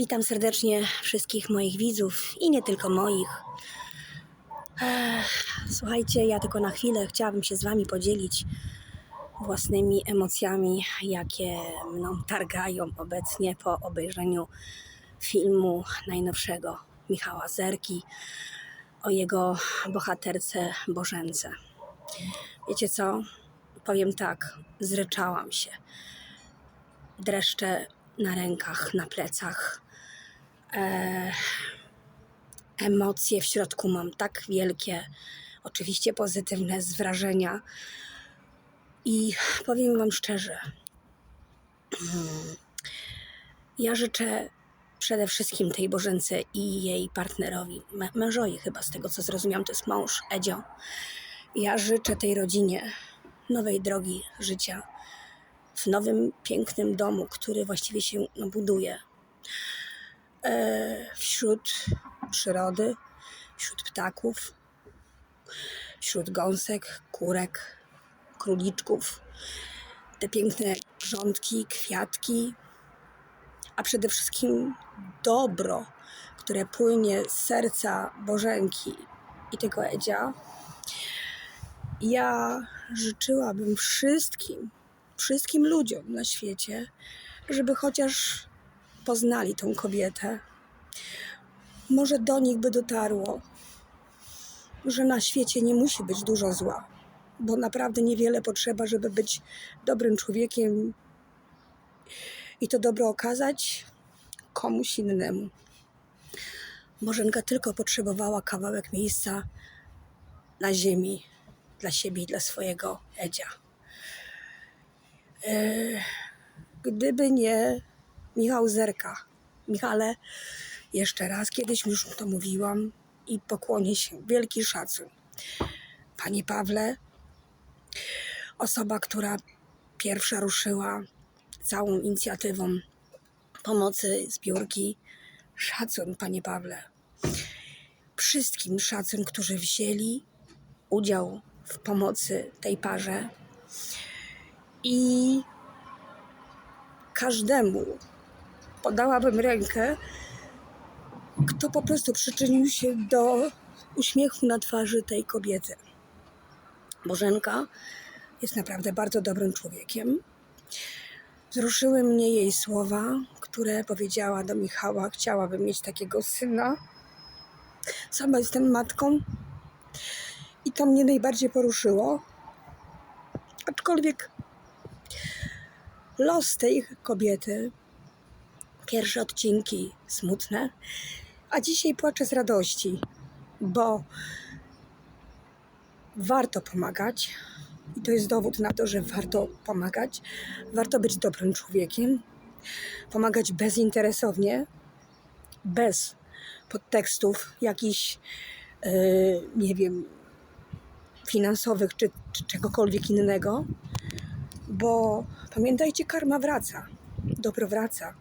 Witam serdecznie wszystkich moich widzów i nie tylko moich. Słuchajcie, ja tylko na chwilę chciałabym się z Wami podzielić własnymi emocjami, jakie mną targają obecnie po obejrzeniu filmu najnowszego Michała Zerki o jego bohaterce Bożence. Wiecie co? Powiem tak, zryczałam się. Dreszcze na rękach, na plecach. E, emocje w środku mam tak wielkie, oczywiście pozytywne z wrażenia. I powiem Wam szczerze, mm, ja życzę przede wszystkim tej Bożence i jej partnerowi, mę- mężowi chyba, z tego co zrozumiałam, to jest mąż, Edzio. Ja życzę tej rodzinie nowej drogi życia w nowym, pięknym domu, który właściwie się no, buduje wśród przyrody, wśród ptaków, wśród gąsek, kurek, króliczków, te piękne grządki, kwiatki, a przede wszystkim dobro, które płynie z serca Bożenki i tego Edzia. Ja życzyłabym wszystkim, wszystkim ludziom na świecie, żeby chociaż poznali tą kobietę. Może do nich by dotarło, że na świecie nie musi być dużo zła, bo naprawdę niewiele potrzeba, żeby być dobrym człowiekiem i to dobro okazać komuś innemu. Bożenka tylko potrzebowała kawałek miejsca na ziemi dla siebie i dla swojego Edzia. Eee, Gdyby nie Michał Zerka. Michale, jeszcze raz, kiedyś już to mówiłam i pokłonię się. Wielki szacun. Panie Pawle, osoba, która pierwsza ruszyła całą inicjatywą pomocy zbiórki. Szacun, panie Pawle. Wszystkim szacun, którzy wzięli udział w pomocy tej parze. I każdemu podałabym rękę, kto po prostu przyczynił się do uśmiechu na twarzy tej kobiety. Bożenka jest naprawdę bardzo dobrym człowiekiem. Wzruszyły mnie jej słowa, które powiedziała do Michała: Chciałabym mieć takiego syna. Sama jestem matką i to mnie najbardziej poruszyło. Aczkolwiek los tej kobiety, pierwsze odcinki smutne, a dzisiaj płaczę z radości, bo warto pomagać. I to jest dowód na to, że warto pomagać, warto być dobrym człowiekiem, pomagać bezinteresownie, bez podtekstów jakichś, yy, nie wiem, finansowych czy, czy czegokolwiek innego, bo pamiętajcie, karma wraca, dobro wraca.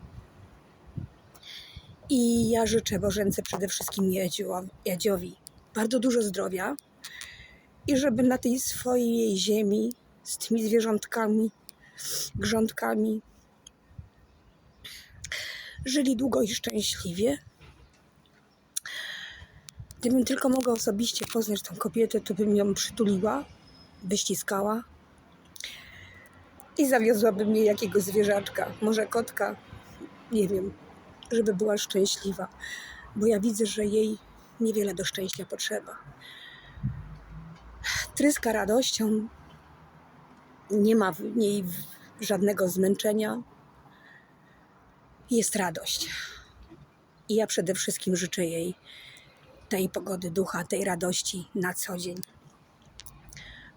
I ja życzę Bożence przede wszystkim Jadzio- Jadziowi bardzo dużo zdrowia i żeby na tej swojej ziemi z tymi zwierzątkami, grządkami żyli długo i szczęśliwie. Gdybym tylko mogła osobiście poznać tą kobietę, to bym ją przytuliła, wyściskała i zawiozłabym jej jakiegoś zwierzaczka, może kotka, nie wiem, żeby była szczęśliwa, bo ja widzę, że jej niewiele do szczęścia potrzeba. Tryska radością, nie ma w niej żadnego zmęczenia, jest radość. I ja przede wszystkim życzę jej tej pogody ducha, tej radości na co dzień.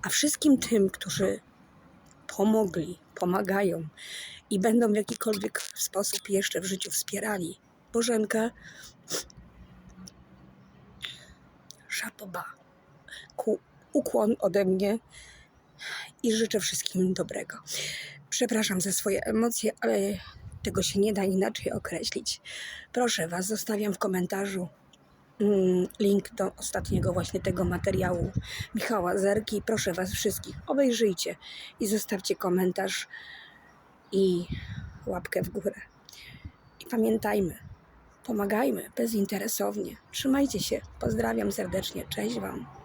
A wszystkim tym, którzy pomogli, pomagają i będą w jakikolwiek sposób jeszcze w życiu wspierali Bożenkę, szatoba, ku, ukłon ode mnie i życzę wszystkim dobrego. Przepraszam za swoje emocje, ale tego się nie da inaczej określić. Proszę Was, zostawiam w komentarzu link do ostatniego właśnie tego materiału Michała Zerki. Proszę Was wszystkich, obejrzyjcie i zostawcie komentarz i łapkę w górę. I pamiętajmy, Pomagajmy bezinteresownie. Trzymajcie się. Pozdrawiam serdecznie. Cześć Wam.